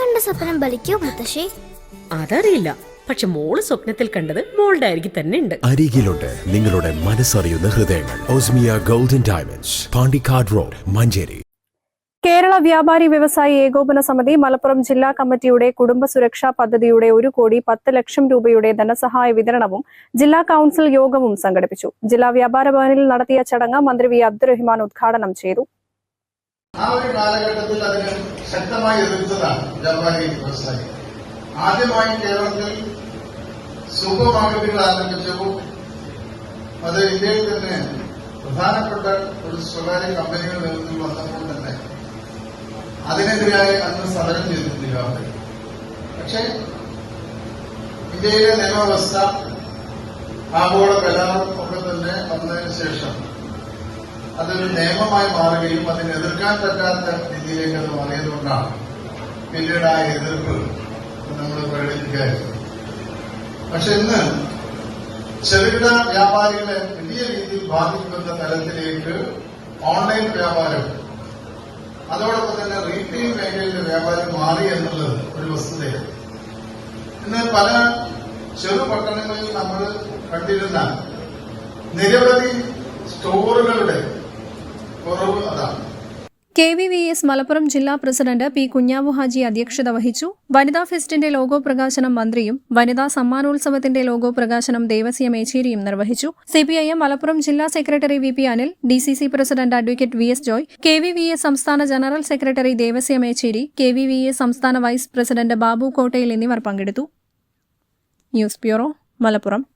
കണ്ട സ്വപ്നം ബലിക്കോ മുത്തശ്ശി? അതറിയില്ല. പക്ഷെ മോൾ സ്വപ്നത്തിൽ കണ്ടത് മോളുടെ അരികിൽ തന്നെ ഉണ്ട്. അരികിലുണ്ട് നിങ്ങളുടെ മനസ്സറിയുന്ന ഹൃദയങ്ങൾ. Osmia golden diamonds Pandikkad road Manjeri. Kerala വ്യാപാരി വ്യവസായി ഏകോപന സമിതി മലപ്പുറം ജില്ലാ കമ്മിറ്റിയുടെ കുടുംബ സുരക്ഷാ പദ്ധതിയുടെ ഒരു കോടി പത്ത് ലക്ഷം രൂപയുടെ ധനസഹായ വിതരണവും ജില്ലാ കൌൺസിൽ യോഗവും സംഘടിപ്പിച്ചു. ജില്ലാ വ്യാപാര ഭവനിൽ നടത്തിയ ചടങ്ങ് മന്ത്രി വി അബ്ദുറഹ്മാൻ ഉദ്ഘാടനം ചെയ്തു. ആ ഒരു കാലഘട്ടത്തിൽ അതിന് ശക്തമായി എതിർത്തതാണ്. വ്യാപാരി വ്യവസായി ആദ്യമായി കേരളത്തിൽ സൂപ്പർ മാർക്കറ്റുകൾ ആരംഭിച്ചപ്പോൾ അത് ഇന്ത്യയിൽ തന്നെ പ്രധാനപ്പെട്ട ഒരു സ്വകാര്യ കമ്പനികൾ നിലനിൽ വന്നപ്പോൾ തന്നെ അതിനെതിരായി അന്ന് സമരം ചെയ്തിട്ടില്ല പക്ഷേ ഇന്ത്യയിലെ നിയമവ്യവസ്ഥ ആഗോള കലാപം ഒക്കെ തന്നെ വന്നതിന് ശേഷം അതൊരു നിയമമായി മാറുകയും അതിനെ എതിർക്കാൻ പറ്റാത്ത രീതിയിലേക്ക് അത് മാറിയതുകൊണ്ടാണ് പിന്നീട് ആ എതിർപ്പ് നമ്മൾ പ്രകടിപ്പിക്കായിരുന്നു പക്ഷെ ഇന്ന് ചെറുകിട വ്യാപാരികളെ വലിയ രീതിയിൽ ബാധിക്കുന്ന തലത്തിലേക്ക് ഓൺലൈൻ വ്യാപാരം അതോടൊപ്പം തന്നെ റീറ്റെയിൽ മേഖലയിലെ വ്യാപാരം മാറി എന്നുള്ളത് ഒരു വസ്തുതയാണ്. ഇന്ന് പല ചെറു പട്ടണങ്ങളിൽ നമ്മൾ കണ്ടിരുന്ന നിരവധി സ്റ്റോറുകളുടെ K V V S Malappuram ജില്ലാ പ്രസിഡന്റ് പി കുഞ്ഞാവു ഹാജി അധ്യക്ഷത വഹിച്ചു. വനിതാ ഫെസ്റ്റിന്റെ ലോഗോ പ്രകാശനം മന്ത്രിയും വനിതാ സമ്മാനോത്സവത്തിന്റെ ലോഗോ പ്രകാശനം ദേവസ്യ മേച്ചേരിയും നിർവഹിച്ചു. സിപിഐഎം മലപ്പുറം ജില്ലാ secretary V P Anil D C C president advocate V S Joy K V V S സംസ്ഥാന general secretary Devasya Mecheri K V V S സംസ്ഥാന വൈസ് പ്രസിഡന്റ് ബാബു കോട്ടയിൽ എന്നിവർ പങ്കെടുത്തു. News bureau Malappuram.